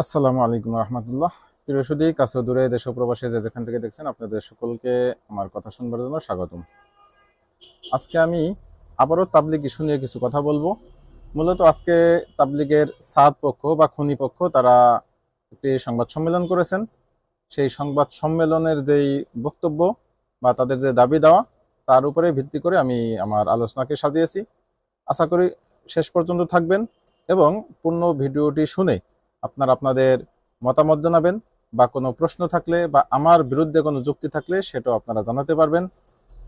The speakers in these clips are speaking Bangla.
আসসালামু আলাইকুম রহমতুল্লাহ। প্রিয় সুদী কাছে দূরে দেশ প্রবাসে যে যেখান থেকে দেখছেন, আপনাদের সকলকে আমার কথা শুনবার জন্য স্বাগতম। আজকে আমি আবারও তাবলিগ ইস্যু নিয়ে কিছু কথা বলব। মূলত আজকে তাবলিগের সাত পক্ষ বা খনি পক্ষ, তারা একটি সংবাদ সম্মেলন করেছেন। সেই সংবাদ সম্মেলনের যেই বক্তব্য বা তাদের যে দাবি দেওয়া, তার উপরে ভিত্তি করে আমি আমার আলোচনাকে সাজিয়েছি। আশা করি শেষ পর্যন্ত থাকবেন এবং পূর্ণ ভিডিওটি শুনে আপনারা আপনাদের মতামত জানাবেন বা কোনো প্রশ্ন থাকলে বা আমার বিরুদ্ধে কোনো যুক্তি থাকলে সেটাও আপনারা জানাতে পারবেন।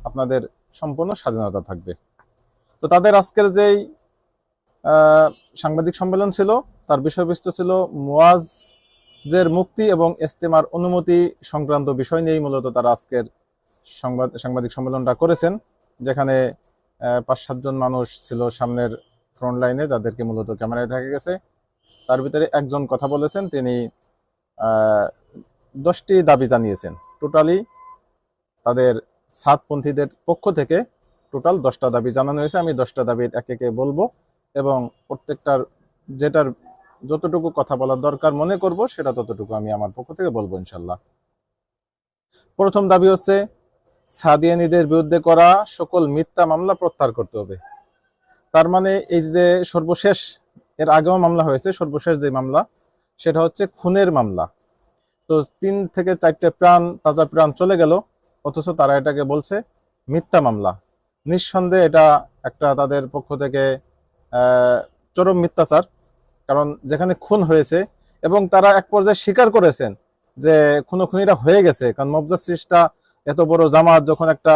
আপনাদের সম্পূর্ণ স্বাধীনতা থাকবে। তো তাদের আজকের যেই সাংবাদিক সম্মেলন ছিল, তার বিষয়বস্তু ছিল মুয়াজের মুক্তি এবং ইস্তেমার অনুমতি সংক্রান্ত বিষয় নিয়েই মূলত তারা আজকের সংবাদ, সাংবাদিক সম্মেলনটা করেছেন, যেখানে পাঁচ সাতজন মানুষ ছিল সামনের ফ্রন্ট লাইনে, যাদেরকে মূলত ক্যামেরায় দেখা গেছে। তার ভিতরে একজন কথা বলেছেন, তিনি দশটি দাবি জানিয়েছেন। টোটালি তাদের সাতপন্থীদের পক্ষ থেকে টোটাল দশটা দাবি জানানো হয়েছে। আমি দশটা দাবির এক একে বলব এবং প্রত্যেকটার যেটার যতটুকু কথা বলার দরকার মনে করব, সেটা ততটুকু আমি আমার পক্ষ থেকে বলব ইনশাল্লাহ প্রথম দাবি হচ্ছে সাদিয়ানিদের বিরুদ্ধে করা সকল মিথ্যা মামলা প্রত্যাহার করতে হবে। তার মানে এই যে সর্বশেষ এর আগেও মামলা হয়েছে, সর্বশেষ যে মামলা, সেটা হচ্ছে খুনের মামলা। তো তিন থেকে চারটে প্রাণ, তাজা প্রাণ চলে গেল, অথচ তারা এটাকে বলছে মিথ্যা মামলা। নিঃসন্দেহে এটা একটা তাদের পক্ষ থেকে চরম মিথ্যাচার, কারণ যেখানে খুন হয়েছে এবং তারা এক পর্যায়ে স্বীকার করেছেন যে খুনো খুনিরা হয়ে গেছে, কারণ মবজা সৃষ্টা এত বড় জামাত যখন একটা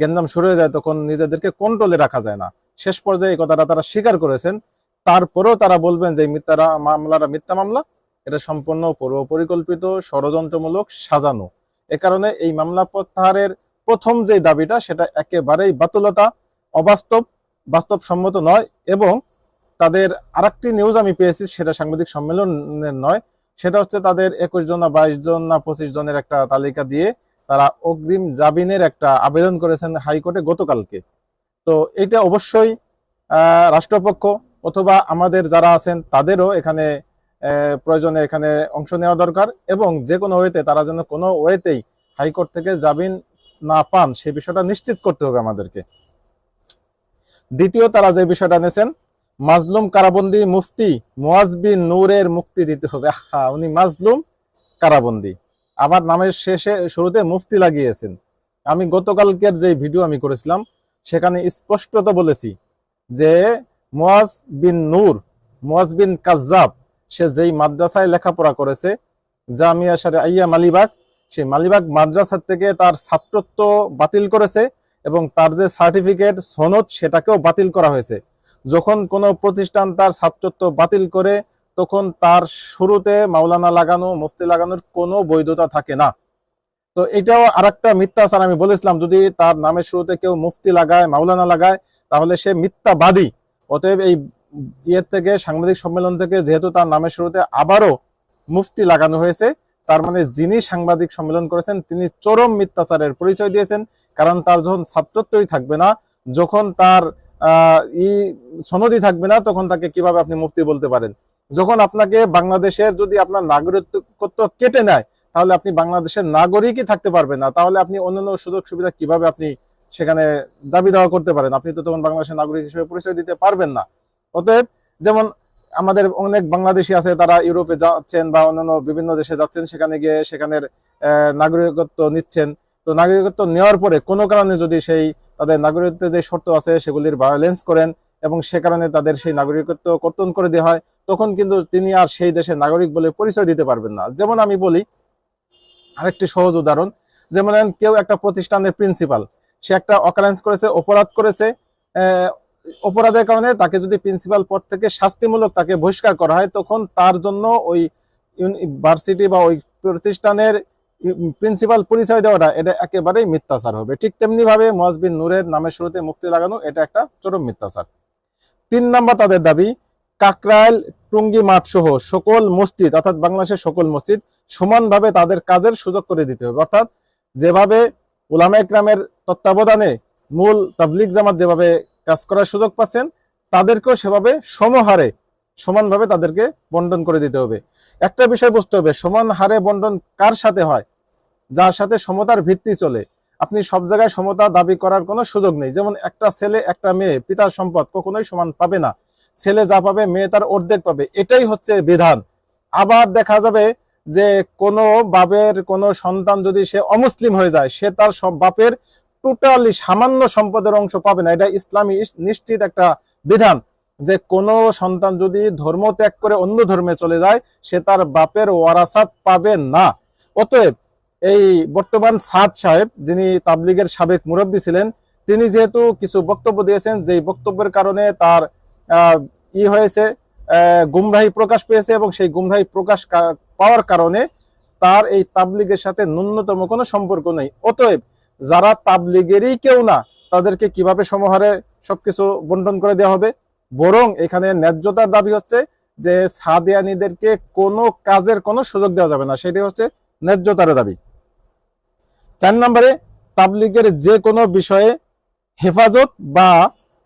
গেন্দাম শুরু হয়ে যায়, তখন নিজেদেরকে কন্ট্রোলে রাখা যায় না। শেষ পর্যায়ে এই কথাটা তারা স্বীকার করেছেন তারপরেও তারা বলবেন যে মিথ্যারা মামলাটা মিথ্যা মামলা, এটা সম্পূর্ণ পূর্ব পরিকল্পিত, ষড়যন্ত্রমূলক, সাজানো। এ কারণে এই মামলা প্রত্যাহারের প্রথম যে দাবিটা, সেটা একেবারেই বাতুলতা, অবাস্তব, বাস্তবসম্মত নয় এবং তাদের আরেকটি নিউজ আমি পেয়েছি, সেটা সাংবাদিক সম্মেলনের নয়। সেটা হচ্ছে তাদের একুশ জন না বাইশ জন না পঁচিশ জনের একটা তালিকা দিয়ে তারা অগ্রিম জামিনের একটা আবেদন করেছেন হাইকোর্টে গতকালকে। তো এটা অবশ্যই রাষ্ট্রপক্ষ অথবা আমাদের যারা আছেন, তাদেরও এখানে প্রয়োজনে এখানে অংশ নেওয়া দরকার এবং যে কোনো ওয়েতে তারা যেন কোনো ওয়েতেই হাইকোর্ট থেকে জামিন না পান সেই বিষয়টা নিশ্চিত করতে হবে আমাদেরকে। দ্বিতীয়, তারা যে বিষয়টা নিয়েছেন, মাজলুম কারাবন্দি মুফতি মুয়াজ বিন নূরের মুক্তি দিতে হবে। আহা, উনি মাজলুম কারাবন্দি। আবার নামের শেষে, শুরুতে মুফতি লাগিয়েছেন। আমি গতকালকের যে ভিডিও আমি করেছিলাম, সেখানে স্পষ্টত বলেছি যে মুয়াজ বিন নূর, মুয়াজ বিন কাজ্জাব, সে যেই মাদ্রাসায় লেখাপড়া করেছে, জামিয়া সারে আইয়া মালিবাগ সেই মালিবাগ মাদ্রাসার থেকে তার ছাত্রত্ব বাতিল করেছে এবং তার যে সার্টিফিকেট, সনদ সেটাকেও বাতিল করা হয়েছে। যখন কোনো প্রতিষ্ঠান তার ছাত্রত্ব বাতিল করে, তখন তার শুরুতে মাওলানা লাগানো, মুফতি লাগানোর কোনো বৈধতা থাকে না। তো এটাও আর আরেকটা মিথ্যাচার আমি বলেছিলাম, যদি তার নামের শুরুতে কেউ মুফতি লাগায়, মাওলানা লাগায়, তাহলে সে মিথ্যাবাদী। অতএব এই ইয়ের থেকে, সাংবাদিক সম্মেলন থেকে যেহেতু তার নামের শুরুতে আবারও মুফতি লাগানো হয়েছে, তার মানে যিনি সাংবাদিক সম্মেলন করেছেন, তিনি চরম মিথ্যাচারের পরিচয় দিয়েছেন, কারণ তার যখন ছাত্রত্বই থাকবে না, যখন তার ই সনদই থাকবে না, তখন তাকে কীভাবে আপনি মুফতি বলতে পারেন? যখন আপনাকে বাংলাদেশের যদি আপনার নাগরিকত্ব কেটে নেয়, তাহলে আপনি বাংলাদেশের নাগরিকই থাকতে পারবেন না। তাহলে আপনি অন্যান্য সুযোগ সুবিধা কীভাবে আপনি সেখানে দাবি দাওয়া করতে পারেন। আপনি তো তখন বাংলাদেশের নাগরিক হিসেবে পরিচয় দিতে পারবেন না। অতএব যেমন আমাদের অনেক বাংলাদেশি আছে, তারা ইউরোপে যাচ্ছেন বা অন্যান্য বিভিন্ন দেশে যাচ্ছেন, সেখানে গিয়ে সেখানের নাগরিকত্ব নিচ্ছেন। তো নাগরিকত্ব নেওয়ার পরে কোনো কারণে যদি সেই তাদের নাগরিকত্বের যে শর্ত আছে, সেগুলির ভায়োলেন্স করেন এবং সে কারণে তাদের সেই নাগরিকত্ব কর্তন করে দেওয়া হয়, তখন কিন্তু তিনি আর সেই দেশের নাগরিক বলে পরিচয় দিতে পারবেন না। যেমন আমি বলি আরেকটি সহজ উদাহরণ, যেমন কেউ একটা প্রতিষ্ঠানের প্রিন্সিপাল সে একটা অকারেন্স করেছে, অপরাধ করেছে অপরাধের কারণে তাকে যদি প্রিন্সিপাল পদ থেকে শাস্তিমূলক তাকে বহিষ্কার করা হয়, তখন তার জন্য ওই ইউনিভার্সিটি বা ওই প্রতিষ্ঠানের প্রিন্সিপাল পরিচয় দেওয়াটা, এটা একেবারেই মিথ্যাচার হবে। ঠিক তেমনি ভাবে মহাজবিন নূরের নামের শুরুতে মুক্তি লাগানো, এটা একটা চরম মিথ্যাচার। তিন নাম্বার তাদের দাবি, কাকরাইল, টুঙ্গি মাঠ সহ সকল মসজিদ, অর্থাৎ বাংলাদেশের সকল মসজিদ, সমানভাবে তাদের কাজের সুযোগ করে দিতে হবে। অর্থাৎ যেভাবে উলামা একরামের তত্ত্বাবধানে মূল তাবলিগ জামাত যেভাবে কাজ করার সুযোগ পাচ্ছেন, তাদেরকেও সেভাবে সমহারে, সমানভাবে তাদেরকে বন্টন করে দিতে হবে। একটা বিষয় বুঝতে হবে, সমান হারে বন্টন কার সাথে হয়? যার সাথে সমতার ভিত্তি চলে। আপনি সব জায়গায় সমতা দাবি করার কোনো সুযোগ নেই। যেমন একটা ছেলে, একটা মেয়ে, পিতার সম্পদ কখনোই সমান পাবে না। ছেলে যা পাবে, মেয়ে তার অর্ধেক পাবে। এটাই হচ্ছে বিধান। আবার দেখা যাবে যে কোনো বাপের, কোনো সন্তান যদি সে অমুসলিম হয়ে যায়, সে তার সব বাপের টোটালি সামান্য সম্পদের অংশ পাবে না। এটা ইসলামী নিশ্চিত একটা বিধান যে কোনো সন্তান যদি ধর্ম ত্যাগ করে অন্য ধর্মে চলে যায়, সে তার বাপের ওয়ারাসাত পাবে না। অতএব এই বর্তমান সাদ সাহেব, যিনি তাবলিগের সাবেক মুরব্বী ছিলেন, তিনি যেহেতু কিছু বক্তব্য দিয়েছেন যে বক্তব্যের কারণে তার ই হয়েছে গুমরাহি প্রকাশ পেয়েছে এবং সেই গুমরাহি প্রকাশ পাওয়ার কারণে তার এই তাবলিগের সাথে ন্যূনতম কোনো সম্পর্ক নেই। অতএব যারা তাবলিগেরই কেউ না, তাদেরকে কীভাবে সমহারে সবকিছু বন্টন করে দেওয়া হবে? বরং এখানে ন্যায্যতার দাবি হচ্ছে যে সাদিয়ানিদেরকে কোনো কাজের কোনো সুযোগ দেওয়া যাবে না। সেটাই হচ্ছে ন্যায্যতার দাবি। চার নম্বরে, তাবলিগের যে কোনো বিষয়ে হেফাজত বা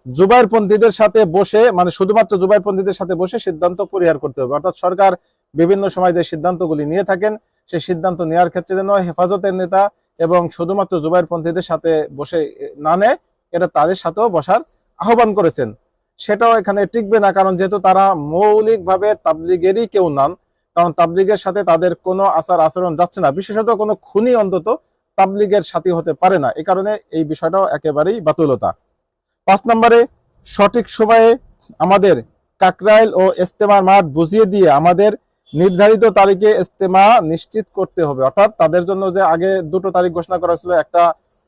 জুবাইরপন্থীদের সাথে বসে মানে শুধুমাত্র জুবাইরপন্থীদের সাথে বসে সিদ্ধান্ত পরিহার করতে হবে। অর্থাৎ সরকার বিভিন্ন সময় যে সিদ্ধান্তগুলি নিয়ে থাকেন, সেই সিদ্ধান্ত নেওয়ার ক্ষেত্রে যেন হেফাজতের নেতা এবং শুধুমাত্র জুবাইরপন্থীদের সাথে বসে না নেয়, এটা তাদের সাথেও বসার আহ্বান করেছেন। সেটাও এখানে টিকবে না, কারণ যেহেতু তারা মৌলিকভাবে তাবলিগেরই কেউ নন, কারণ তাবলিগের সাথে তাদের কোনো আচার আচরণ যাচ্ছে না। বিশেষত কোনো খুনি অন্তত তাবলিগের সাথী হতে পারে না। এই কারণে এই বিষয়টাও একেবারেই বাতুলতা। পাঁচ নম্বরে সঠিক সময়ে আমাদের কাকরাইল ও ইস্তেমার মাঠ বুঝিয়ে দিয়ে আমাদের নির্ধারিত তারিখে ইস্তেমা নিশ্চিত করতে হবে। অর্থাৎ তাদের জন্য যে আগে দুটো তারিখ ঘোষণা করা ছিল, একটা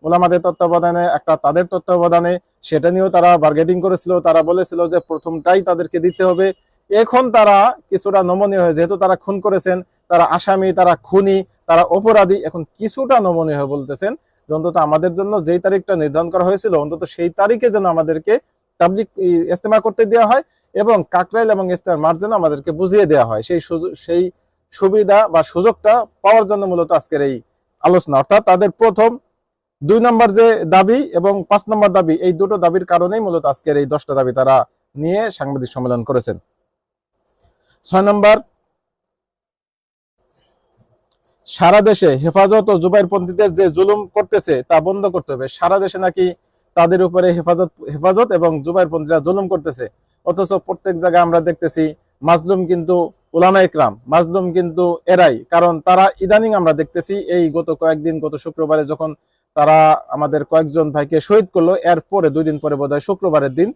ওলামাদের তত্ত্বাবধানে, একটা তাদের তত্ত্বাবধানে, সেটা নিয়েও তারা বার্গেটিং করেছিল। তারা বলেছিল যে প্রথমটাই তাদেরকে দিতে হবে। এখন তারা কিছুটা নমনীয় হয়ে, যেহেতু তারা খুন করেছেন, তারা আসামি, তারা খুনি, তারা অপরাধী, এখন কিছুটা নমনীয় হয়ে বলতেছেন। যে অন্তত আমাদের জন্য যেই তারিখটা নির্ধারণ করা হয়েছিল, অন্তত সেই তারিখে যেন আমাদেরকে তাবলিক ইস্তেমা করতে দেওয়া হয় এবং কাকরাইল এবং ইস্তেমার মাঠ যেন আমাদেরকে বুঝিয়ে দেওয়া হয়। সেই সেই সুবিধা বা সুযোগটা পাওয়ার জন্য মূলত আজকের এই আলোচনা। অর্থাৎ তাদের প্রথম দুই নম্বর যে দাবি এবং পাঁচ নম্বর দাবি, এই দুটো দাবির কারণেই মূলত আজকের এই দশটা দাবি তারা নিয়ে সাংবাদিক সম্মেলন করেছেন। ছয় নম্বর সারা দেশে হেফাজত ও জুবাইরপন্থীদের যে জুলুম করতেছে তা বন্ধ করতে হবে। সারা দেশে নাকি তাদের উপরে হেফাজত হেফাজত এবং জুবাইরপন্থীরা জুলুম করতেছে। অথচ প্রত্যেক জায়গায় আমরা দেখতেছি মাজলুম কিন্তু উলামা ইকরাম, মাজলুম কিন্তু এরাই। কারণ তারা ইদানিং আমরা দেখতেছি এই গত কয়েকদিন, গত শুক্রবারে যখন তারা আমাদের কয়েকজন ভাইকে শহীদ করল, এরপরে দুই দিন পরে বোধহয় শুক্রবারের দিন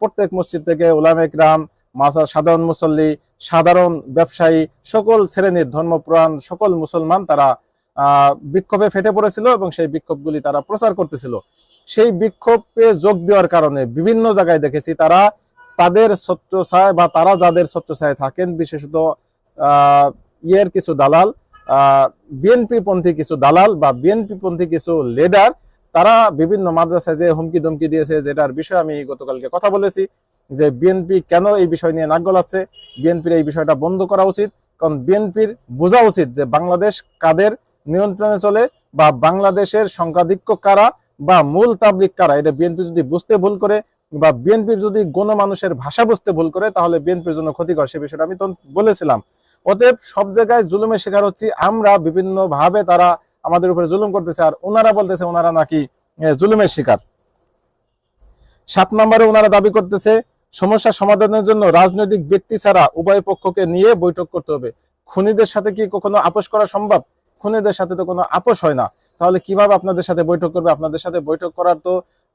প্রত্যেক মসজিদ থেকে উলামা ইকরাম মাসা সাধারণ মুসল্লি সাধারণ ব্যবসায়ী, সকল শ্রেণির ধর্মপ্রাণ, সকল মুসলমান তারা বিক্ষোভে ফেটে পড়েছিল এবং সেই বিক্ষোভগুলি তারা প্রচার করতেছিল। সেই বিক্ষোভে যোগ দেওয়ার কারণে বিভিন্ন জায়গায় দেখেছি তারা তাদের ছত্রছায় বা তারা যাদের ছত্রছায় থাকেন, বিশেষত ইয়ের কিছু দালাল বিএনপি পন্থী কিছু দালাল বা বিএনপি পন্থী কিছু লিডার তারা বিভিন্ন মাদ্রাসায় যে হুমকি ধমকি দিয়েছে, যেটার বিষয়ে আমি গতকালকে কথা বলেছি। যে বিএনপি কেন এই বিষয় নিয়ে নাক গলাচ্ছে? বিএনপির এই বিষয়টা বন্ধ করা উচিত। কারণ বিএনপির বোঝা উচিত যে বাংলাদেশ কাদের নিয়ন্ত্রণে চলে বা বাংলাদেশের সংখ্যাধিক্য কারা বা মূল তাবলিক কারা। এটা বিএনপি যদি বুঝতে ভুল করে বা বিএনপির যদি গণমানুষের ভাষা বুঝতে ভুল করে, তাহলে বিএনপির জন্য ক্ষতিকর। সে বিষয়টা আমি বলেছিলাম। অতএব সব জায়গায় জুলুমের শিকার হচ্ছি। আমরা বিভিন্ন ভাবে তারা আমাদের উপরে জুলুম করতেছে আর ওনারা বলতেছে ওনারা নাকি জুলুমের শিকার। সাত নম্বরে ওনারা দাবি করতেছে সমস্যা সমাধানের জন্য রাজনৈতিক ব্যক্তি ছাড়া উভয় পক্ষকে নিয়ে বৈঠক করতে হবে। খুনিদের সাথে কি কখনো আপোষ করা সম্ভব? খুনিদের সাথে তো কোনো আপোষ হয় না। তাহলে কীভাবে আপনাদের সাথে বৈঠক করবে? আপনাদের সাথে বৈঠক করার তো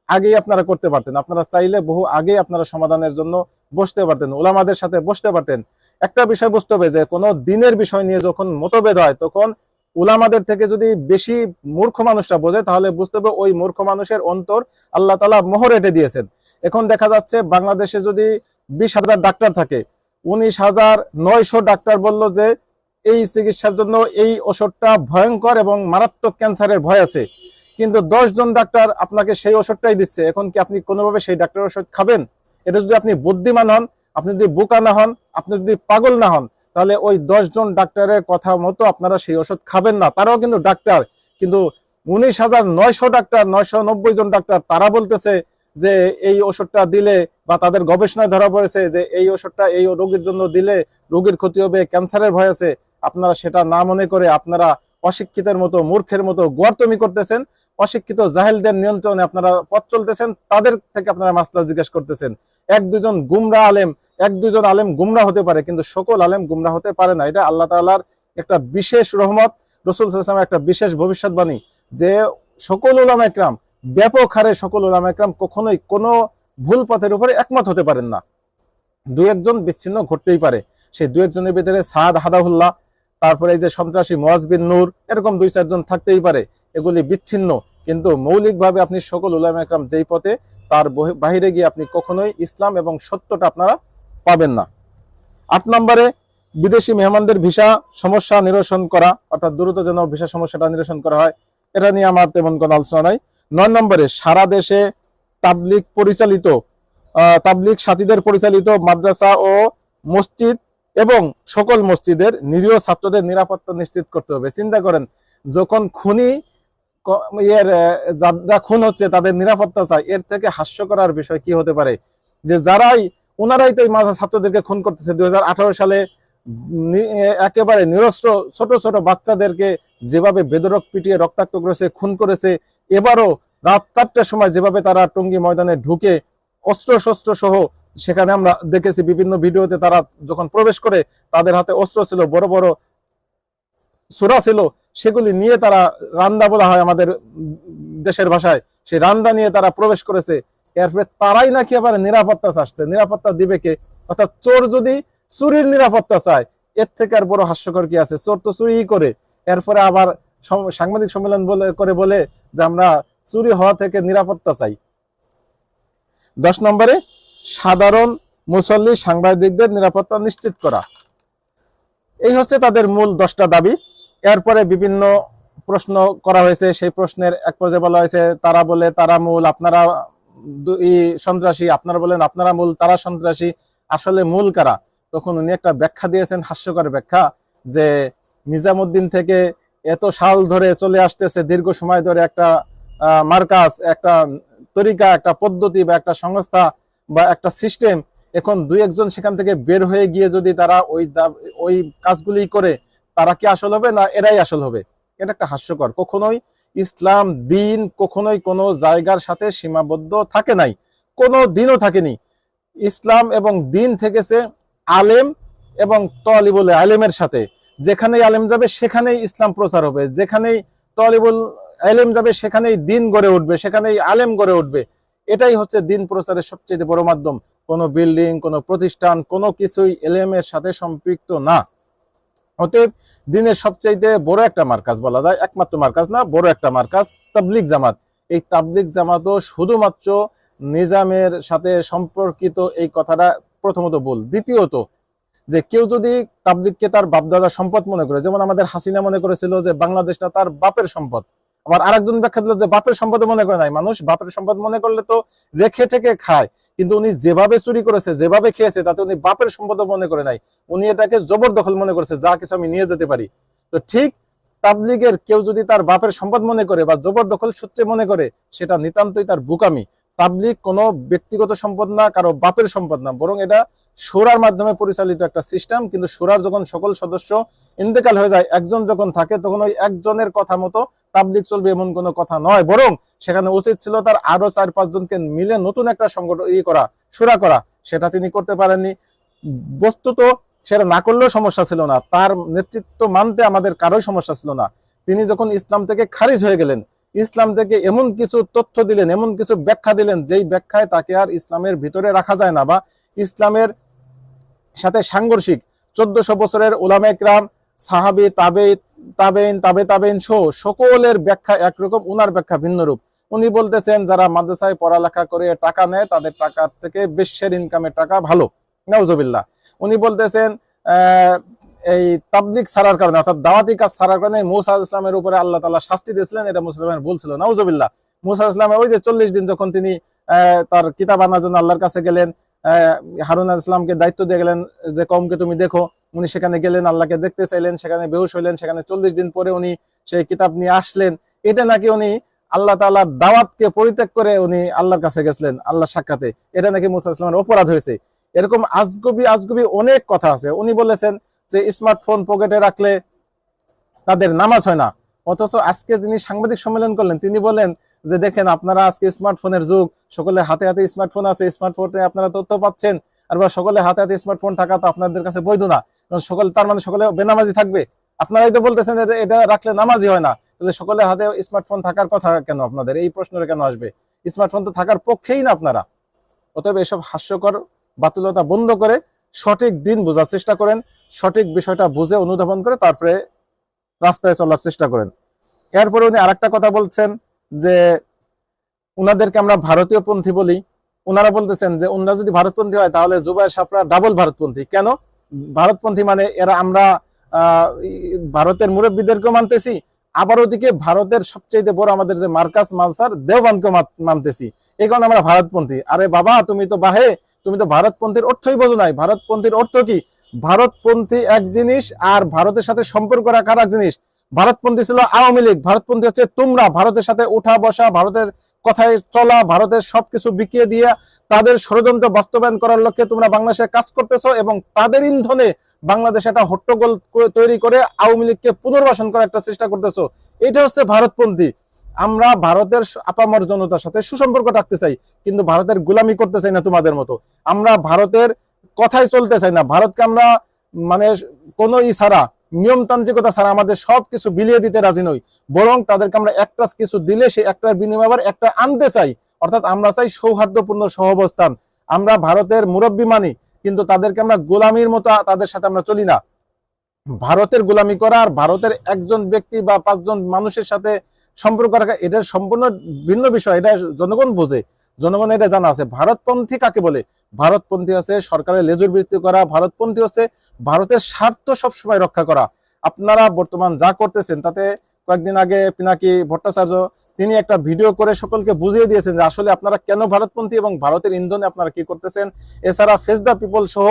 আগেই আপনারা করতে পারতেন। আপনারা চাইলে বহু আগেই আপনারা সমাধানের জন্য বসতে পারতেন, ওলামাদের সাথে বসতে পারতেন। একটা বিষয় বুঝতে হবে যে, কোনো দিনের বিষয় নিয়ে যখন মতভেদ হয়, তখন উলামাদের থেকে যদি বেশি মূর্খ মানুষটা বোঝে, তাহলে বুঝতে হবে ওই মূর্খ মানুষের অন্তর আল্লাহ তালা মোহর এটে দিয়েছেন। এখন দেখা যাচ্ছে বাংলাদেশে যদি বিশ হাজার ডাক্তার থাকে, উনিশ হাজার নয়শো ডাক্তার বলল যে এই চিকিৎসার জন্য এই ওষুধটা ভয়ঙ্কর এবং মারাত্মক ক্যান্সারের ভয় আছে। কিন্তু জন ডাক্তার আপনাকে সেই ওষুধটাই দিচ্ছে। এখন কি আপনি কোনোভাবে সেই ডাক্তার ওষুধ খাবেন? এটা যদি আপনি বুদ্ধিমান হন, আপনি যদি বোকা না হন, আপনি যদি পাগল না হন, তাহলে ওই জন ডাক্তারের কথা মতো আপনারা সেই ওষুধ খাবেন না। তারাও কিন্তু ডাক্তার। কিন্তু উনিশ হাজার নয়শো ডাক্তার, নয়শো নব্বই জন ডাক্তার, তারা বলতেছে যে এই ওষুধটা দিলে বা তাদের গবেষণায় ধরা পড়েছে যে এই ওষুধটা এই রোগীর জন্য দিলে রোগীর ক্ষতি হবে, ক্যান্সারের ভয় আছে, আপনারা সেটা না মনে করে আপনারা অশিক্ষিতের মতো, মূর্খের মতো গোয়ার্তমি করতেছেন, অশিক্ষিত জাহেলদের নিয়ন্ত্রণে আপনারা পথ চলতেছেন, তাদের থেকে আপনারা মাসলা জিজ্ঞেস করতেছেন। এক দুজন গুমরা আলেম, এক দুজন আলেম গুমরা হতে পারে, কিন্তু সকল আলেম গুমরা হতে পারে না। এটা আল্লাহ তাআলার একটা বিশেষ রহমত, রসুল একটা বিশেষ ভবিষ্যৎবাণী যে সকল উলামা একরাম ব্যাপক হারে সকল উলামা একরাম কখনোই কোনো ভুল পথের উপরে একমত হতে পারেন না। দু একজন বিচ্ছিন্ন ঘটতেই পারে। সেই দু একজনের ভিতরে সাদ হাদাহুল্লাহ, তারপরে এই যে সন্ত্রাসী মোয়াজ বিন নূর, এরকম দুই চারজন থাকতেই পারে। এগুলি বিচ্ছিন্ন। কিন্তু মৌলিকভাবে আপনি সকল উলামা একরাম যেই পথে, তার বহি- বাহিরে গিয়ে আপনি কখনোই ইসলাম এবং সত্যটা আপনারা পাবেন না। আট নম্বরে, বিদেশি মেহমানদের ভিসা সমস্যা নিরসন করা, অর্থাৎ দ্রুত যেন ভিসা সমস্যাটা নিরসন করা হয়, এটা নিয়ে আমার তেমন কোনো আলোচনা নাই। নয় নম্বরে সারা দেশে তাবলিক পরিচালিত তাবলিক সাথীদের পরিচালিত মাদ্রাসা ও মসজিদ এবং সকল মসজিদের নিরীহ ছাত্রদের নিরাপত্তা নিশ্চিত করতে হবে। চিন্তা করেন যখন খুনি আহ, যারা খুন হচ্ছে তাদের নিরাপত্তা চায় এর থেকে হাস্য করার বিষয় কি হতে পারে? যে যারাই ওনারাই তো এই মাঝা ছাত্রদেরকে খুন করতেছে। দুই হাজার আঠারো সালে একেবারে নিরস্ত্র ছোট ছোট বাচ্চাদেরকে যেভাবে বেদরক পিটিয়ে রক্তাক্ত করেছে খুন করেছে এবারও রাত চারটার সময় যেভাবে তারা টঙ্গী ময়দানে ঢুকে অস্ত্র শস্ত্র সহ সেখানে আমরা দেখেছি বিভিন্ন ভিডিওতে তারা যখন প্রবেশ করে, তাদের হাতে অস্ত্র ছিল, বড় বড় সুরা ছিল, সেগুলি নিয়ে তারা রান্দা বলা হয় আমাদের দেশের ভাষায়। সেই রান্দা নিয়ে তারা প্রবেশ করেছে। এরপরে তারাই নাকি আবার নিরাপত্তা চাচ্ছে। নিরাপত্তা দিবে কে? অর্থাৎ চোর যদি চুরির নিরাপত্তা চায়, এর থেকে আর বড় হাস্যকর কি আছে? চোর তো চুরি করে। এরপরে আবার সাংবাদিক সম্মেলন বলে, করে বলে যে আমরা চুরি হওয়া থেকে নিরাপত্তা চাই। দশ নম্বরে, সাধারণ মুসল্লি সাংবাদিকদের নিরাপত্তা নিশ্চিত করা। এই হচ্ছে তাদের মূল দশটা দাবি। এরপরে বিভিন্ন প্রশ্ন করা হয়েছে, সেই প্রশ্নের এক পর্যায়ে বলা হয়েছে, তারা বলে তারা মূল, আপনারা সন্ত্রাসী, আপনারা বলেন আপনারা মূল, তারা সন্ত্রাসী, আসলে মূল কারা? তখন উনি একটা ব্যাখ্যা দিয়েছেন, হাস্যকর ব্যাখ্যা, যে নিজামুদ্দিন থেকে এত সাল ধরে চলে আসতেছে, দীর্ঘ সময় ধরে একটা মার্কাস একটা তরিকা, একটা পদ্ধতি বা একটা সংস্থা বা একটা সিস্টেম, এখন দুই একজন সেখান থেকে বের হয়ে গিয়ে যদি তারা ওই ওই কাজগুলি করে, তারা কি আসল হবে না এরাই আসল হবে? এটা একটা হাস্যকর। কখনোই ইসলাম, দিন কখনোই কোনো জায়গার সাথে সীমাবদ্ধ থাকে নাই। কোনো দিনও থাকেনি। ইসলাম এবং দিন থেকেছে আলেম এবং তলিবুল আলেমের সাথে। যেখানেই আলেম যাবে, সেখানেই ইসলাম প্রচার হবে। যেখানেই তলিবুল আলেম যাবে, সেখানেই দিন গড়ে উঠবে, সেখানেই আলেম গড়ে উঠবে। এটাই হচ্ছে দিন প্রচারের সবচেয়ে বড় মাধ্যম। কোনো বিল্ডিং, কোনো প্রতিষ্ঠান, কোনো কিছুই এলেমের সাথে সম্পৃক্ত না। অতএব দিনের সবচাইতে বড় একটা মার্কাজ বলা যায়, একমাত্র মার্কাজ না, বড় একটা মার্কাজ তাবলিক জামাত। এই তাবলিক জামাতও শুধুমাত্র নিজামের সাথে সম্পর্কিত এই কথাটা প্রথমত বল। দ্বিতীয়ত যে কেউ যদি তাবলিককে তার বাপদাদার সম্পদ মনে করে, যেমন আমাদের হাসিনা মনে করেছিল যে বাংলাদেশটা তার বাপের সম্পদ। আবার আরেকজন ব্যাখ্যা দিল যে বাপের সম্পদ মনে করে নাই। মানুষ বাপের সম্পদ মনে করলে তো রেখে ঠেকে খায়। কিন্তু উনি যেভাবে চুরি করেছে, যেভাবে খেয়েছে, তাতে উনি বাপের সম্পদ মনে করে নাই। উনি এটাকে জবরদখল মনে করেছে, যা কিছু আমি নিয়ে যেতে পারি। তো ঠিক তাবলিগের কেউ যদি তার বাপের সম্পদ মনে করে বা জবরদখল সূত্রে মনে করে, সেটা নিতান্তই তার বুকামি। তাবলিগ কোনো ব্যক্তিগত সম্পদ না, কারও বাপের সম্পদ না। বরং এটা সুরার মাধ্যমে পরিচালিত একটা সিস্টেম কিন্তু সুরার যখন সকল সদস্য ইন্তেকাল হয়ে যায়, একজন যখন থাকে, তখন ওই একজনের কথা মতো তাবলিগ চলবে এমন কোনো কথা নয়। বরং সেখানে উচিত ছিল তার আরও চার পাঁচজনকে মিলে নতুন একটা সংগঠন, ই করা, সুরা করা। সেটা তিনি করতে পারেননি। বস্তুত সেটা না করলেও সমস্যা ছিল না। তার নেতৃত্ব মানতে আমাদের কারোই সমস্যা ছিল না। তিনি যখন ইসলাম থেকে খারিজ হয়ে গেলেন ইসলাম থেকে এমন কিছু তথ্য দিলেন, এমন কিছু ব্যাখ্যা দিলেন, যেই ব্যাখ্যায় তাকে আর ইসলামের ভিতরে রাখা যায় না বা ইসলামের সাথে সাংঘর্ষিক। চোদ্দশো বছরের ওলামা একরাম সাহাবি তাবে তাবেইন তাবে তাবেইন সহ সকলের ব্যাখ্যা একরকম, উনার ব্যাখ্যা ভিন্ন রূপ উনি বলতেছেন, যারা মাদ্রাসায় পড়ালেখা করে টাকা নেয়, তাদের টাকার থেকে বিশ্বের ইনকামের টাকা ভালো। নাউজবিল্লাহ। উনি বলতেছেন এই তাবলিক ছাড়ার কারণে, অর্থাৎ দাওয়াতি কাজ ছাড়ার কারণে মুসা ইসলামের উপরে আল্লাহ তালা শাস্তি দিয়েছিলেন, এটা মুসলমানের ভুল ছিল। নাউজবিল্লাহ। মুসা ইসলামের ওই যে চল্লিশ দিন যখন তিনি তার কিতাব আনার জন্য আল্লাহর কাছে গেলেন হারুন ইসলামকে দায়িত্ব দিয়ে গেলেন যে কমকে তুমি দেখো। উনি সেখানে গেলেন, আল্লাহকে দেখতে চাইলেন, সেখানে বেহুশ হইলেন, সেখানে চল্লিশ দিন পরে উনি সেই কিতাব নিয়ে আসলেন। এটা নাকি উনি আল্লাহ তাআলার দাওয়াতকে পরিত্যাগ করে উনি আল্লাহর কাছে গেছিলেন আল্লাহ সাক্ষাতে? এটা নাকি মুসা ইসলামের অপরাধ হয়েছে? এরকম আজগুবি আজগুবি অনেক কথা আছে। উনি বলেছেন যে স্মার্টফোন পকেটে রাখলে তাদের নামাজ হয় না। অথচ আজকে যিনি সাংবাদিক সম্মেলন করলেন, তিনি বলেন যে দেখেন, আপনারা আজকে স্মার্টফোনের যুগ, সকলের হাতে হাতে স্মার্টফোন আছে স্মার্টফোনে আপনারা তথ্য পাচ্ছেন, আর বা সকলের হাতে হাতে স্মার্টফোন থাকা তো আপনাদের কাছে বৈধ না। কারণ সকল, তার মানে সকলে বেনামাজি থাকবে। আপনারাই তো বলতেছেন যে এটা রাখলে নামাজি হয় না। তাহলে সকলের হাতে স্মার্টফোন থাকার কথা কেন আপনাদের? এই প্রশ্নটা কেন আসবে? স্মার্টফোন তো থাকার পক্ষেই না আপনারা। অতএব এসব হাস্যকর বাতুলতা বন্ধ করে সঠিক দিন বোঝার চেষ্টা করেন, সঠিক বিষয়টা বুঝে অনুধাবন করে তারপরে রাস্তায় চলার চেষ্টা করেন। এরপরে উনি আরেকটা কথা বলছেন যে, উনাদেরকে আমরা ভারতীয় পন্থী বলি। ওনারা বলতেছেন যে ওনারা যদি ভারতপন্থী হয় তাহলে জুবাইর সাপরা ডাবল ভারতপন্থী। কেন? ভারতপন্থী মানে এরা আমরা ভারতের মুরব্বীদেরকেও মানতেছি, আবার ওদিকে ভারতের সবচেয়ে বড় আমাদের যে মার্কাস মানসার দেওবানকে মানতেছি। এই কারণে আমরা ভারতপন্থী। আরে বাবা, তুমি তো বাহে তুমি তো ভারতপন্থীর অর্থই বোঝো নাই। ভারতপন্থীর অর্থ কি? ভারতপন্থী এক জিনিস আর ভারতের সাথে সম্পর্ক রাখার এক জিনিস। ভারতপন্থী ছিল আওয়ামী লীগ, ভারতপন্থী হচ্ছে তোমরা। ভারতের সাথে উঠা বসা, ভারতের কথায় চলা, ভারতের সবকিছু বিকিয়ে দিয়ে তাদের ষড়যন্ত্র বাস্তবায়ন করার লক্ষ্যে তোমরা বাংলাদেশে কাজ করতেছো এবং তাদের ইন্ধনে বাংলাদেশ একটা হট্টগোল তৈরি করে আওয়ামী লীগকে পুনর্বাসন করার একটা চেষ্টা করতেছো। এটা হচ্ছে ভারতপন্থী। আমরা ভারতের আপামর জনতার সাথে সুসম্পর্ক রাখতে চাই, কিন্তু ভারতের গোলামি করতে চাই না তোমাদের মতো। আমরা ভারতের কথাই চলতে চাই না। ভারতকে আমরা মানে কোনো ই ছাড়া, নিয়মতান্ত্রিকতা ছাড়া আমাদের সব কিছু বিলিয়ে দিতে রাজি নই। বরং তাদেরকে আমরা একটা কিছু দিলে সেই একটার বিনিময়ে আবার একটা আনতে চাই। অর্থাৎ আমরা চাই সৌহার্দ্যপূর্ণ সহাবস্থান। আমরা ভারতের মুরব্বী মানি, কিন্তু তাদেরকে আমরা গোলামির মতো তাদের সাথে আমরা চলি না। ভারতের গোলামি করা আর ভারতের একজন ব্যক্তি বা পাঁচজন মানুষের সাথে সম্পর্ক রাখা এটার সম্পূর্ণ ভিন্ন বিষয়, এটা জনগণ বোঝে। জনগণ এটা জানা আছে। ভারতপন্থী কাকে বলে? ভারতপন্থী আছে সরকারের লেজুর বৃত্তি করা, ভারতপন্থী হচ্ছে ভারতের স্বার্থ সবসময় রক্ষা করা। আপনারা বর্তমান যা করতেছেন, তাতে কয়েকদিন আগে পিনাকি ভট্টাচার্য, তিনি একটা ভিডিও করে সকলকে বুঝিয়ে দিয়েছেন যে আসলে আপনারা কেন ভারতপন্থী এবং ভারতের ইন্ধনে আপনারা কি করতেছেন। এছাড়া ফেস দ্য পিপল সহ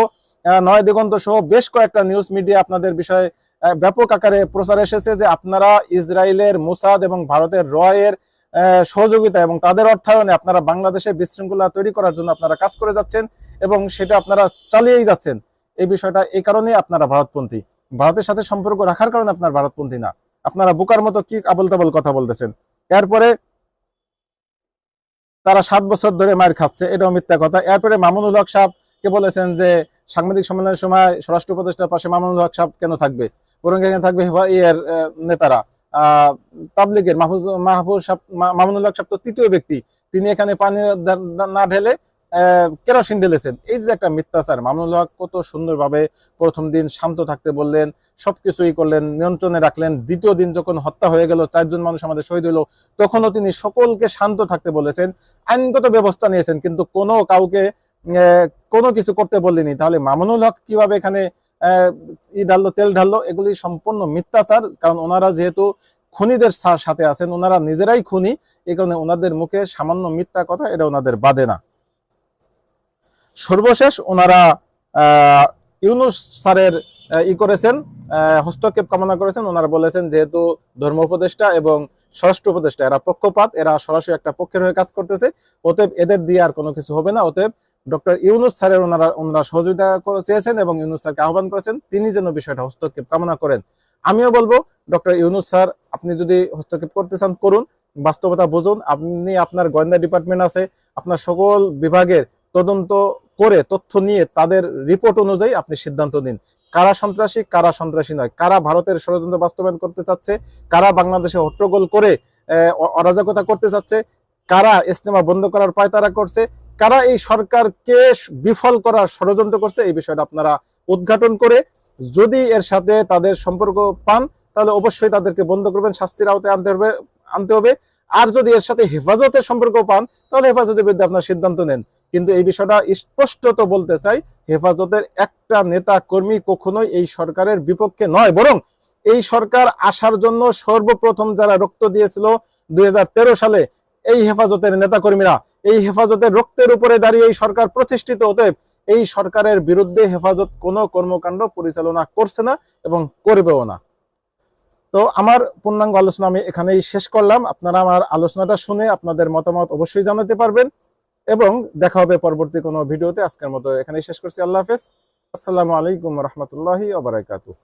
নয় দিগন্ত সহ বেশ কয়েকটা নিউজ মিডিয়া আপনাদের বিষয়ে ব্যাপক আকারে প্রচার এসেছে যে আপনারা ইসরায়েলের, মোসাদ এবং ভারতের রয়ের সহযোগিতা এবং তাদের অর্থায়নে আপনারা বাংলাদেশে বিশৃঙ্খলা তৈরি করার জন্য আপনারা কাজ করে যাচ্ছেন এবং সেটা আপনারা চালিয়েই যাচ্ছেন। এই বিষয়টা এই কারণেই আপনারা ভারতপন্থী। ভারতের সাথে সম্পর্ক রাখার কারণে আপনার ভারতপন্থী না। আপনারা বোকার মতো কি আবল তাবল কথা বলতেছেন? এরপরে তারা সাত বছর ধরে মার খাচ্ছে, এটাও মিথ্যা কথা। এরপরে মামুনুল হক সাহেব কে বলেছেন যে সাংবাদিক সম্মেলনের সময় স্বরাষ্ট্র উপদেষ্টার পাশে মামুনুল হক সাহেব কেন থাকবে? এখানে থাকবে ইয়ের নেতারা। তাবলিগের মাহফুজ মাহফুজ সাহেব মা- মামুনুল হক তো তৃতীয় ব্যক্তি। তিনি এখানে পানি না ঢেলে কেরোসিন ঢেলেছেন। এই যে একটা মিথ্যাচার, মামুনুল হক কত সুন্দরভাবে প্রথম দিন শান্ত থাকতে বললেন, সবকিছুই করলেন, নিয়ন্ত্রণে রাখলেন। দ্বিতীয় দিন যখন হত্যা হয়ে গেল, চারজন মানুষ আমাদের শহীদ হলো তখনও তিনি সকলকে শান্ত থাকতে বলেছেন, আইনগত ব্যবস্থা নিয়েছেন, কিন্তু কোনো কাউকে কোনো কিছু করতে বললেনি। তাহলে মামুনুল হক কীভাবে এখানে ই ঢাললো, তেল ঢাললো, এগুলি সম্পূর্ণ মিথ্যাচার, কারণ ওনারা যেহেতু খুনিদের সাথে আছেন, ওনারা নিজেরাই খুনি, এই কারণে ওনাদের মুখে সামান্য মিথ্যা কথা, এটা ওনাদের বাদে না। সর্বশেষ ওনারা ইউনুস স্যারের ই করেছেন হস্তক্ষেপ কামনা করেছেন, ওনারা বলেছেন যেহেতু ধর্ম উপদেষ্টা এবং স্বরাষ্ট্র উপদেষ্টা, এরা পক্ষপাত, এরা সরাসরি একটা পক্ষের হয়ে কাজ করতেছে, অতএব এদের দিয়ে আর কোনো কিছু হবে না, অতএব ডক্টর ইউনুস স্যারের ওনারা ওনারা সহযোগিতা চেয়েছেন এবং ইউনুস স্যারকে আহ্বান করেছেন, তিনি যেন বিষয়টা হস্তক্ষেপ কামনা করেন। আমিও বলব, ডক্টর ইউনুস স্যার, আপনি যদি হস্তক্ষেপ করতে চান, করুন। বাস্তবতা বুঝুন, আপনি আপনার গোয়েন্দা ডিপার্টমেন্ট আছে, আপনার সকল বিভাগের তদন্ত করে তথ্য নিয়ে তাদের রিপোর্ট অনুযায়ী আপনি সিদ্ধান্ত নিন। কারা সন্ত্রাসী কারা সন্ত্রাসী নয়। কারা ভারতের ষড়যন্ত্র বাস্তবায়ন করতে চাচ্ছে, কারা বাংলাদেশে হট্টগোল করে অরাজকতা করতে চাচ্ছে, কারা ইস্তেমা বন্ধ করার পায়তারা করছে কারা এই সরকারকে বিফল করার ষড়যন্ত্র করছে এই বিষয়টা আপনারা উদ্ঘাটন করে যদি এর সাথে তাদের সম্পর্ক পান, তাহলে অবশ্যই তাদেরকে বন্ধ করবেন, শাস্তির আওতায় আনতে হবে আনতে হবে। আর যদি এর সাথে হেফাজতের সম্পর্ক পান, তাহলে হেফাজতের বিরুদ্ধে আপনার সিদ্ধান্ত নেন। কিন্তু এই বিষয়টা স্পষ্টত বলতে চাই, হেফাজতের একটা নেতা কর্মী কখনোই এই সরকারের বিপক্ষে নয়, বরং এই সরকার আসার জন্য সর্বপ্রথম যারা রক্ত দিয়েছিল দুই হাজার তেরো সালে এই হেফাজতের নেতা কর্মীরা এই হেফাজতের রক্তের উপরে দাঁড়িয়ে এই সরকার প্রতিষ্ঠিত অতএব এই সরকারের বিরুদ্ধে হেফাজত কোনো কর্মকাণ্ড পরিচালনা করছে না এবং করবেও না। তো আমার পূর্ণাঙ্গ আলোচনা আমি এখানেই শেষ করলাম। আপনারা আমার আলোচনাটা শুনে আপনাদের মতামত অবশ্যই জানাতে পারবেন এবং দেখা হবে পরবর্তী কোনো ভিডিওতে। আজকের মতো এখানেই শেষ করছি। আল্লাহ হাফেজ। আসসালামু আলাইকুম রহমতুল্লাহি ওবরাকাতুহ